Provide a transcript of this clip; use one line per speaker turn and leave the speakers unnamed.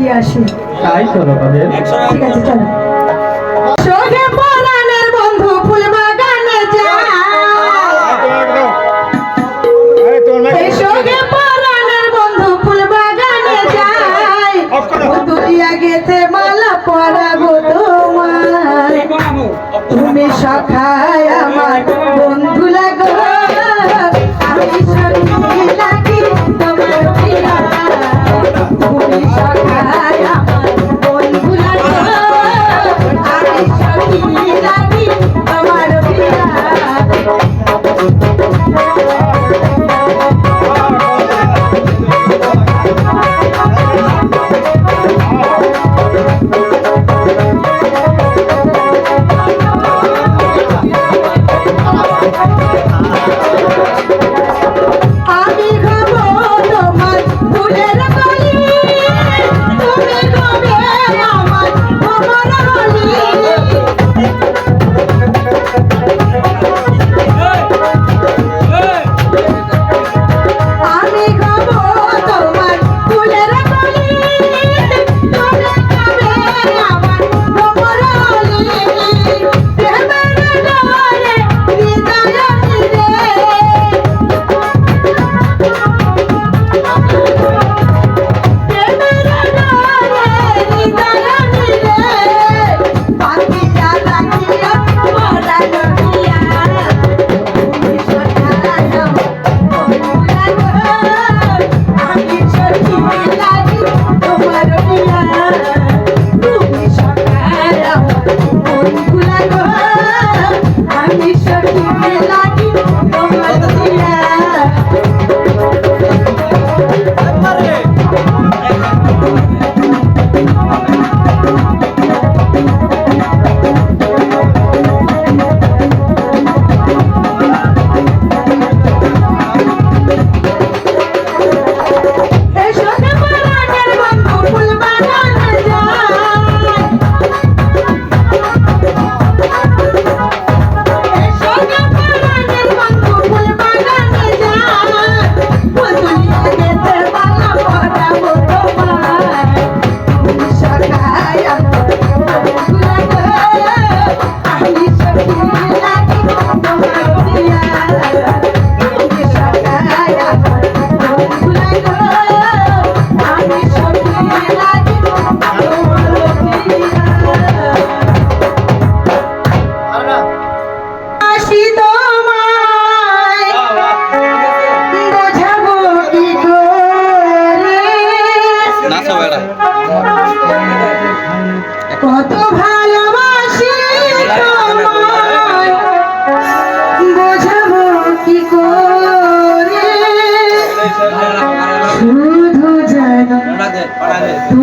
বেরিয়ে আসি
তাই চলো
ঠিক আছে চলো। মালা পরাবো তোমার তুমি সখা কি করে শুধু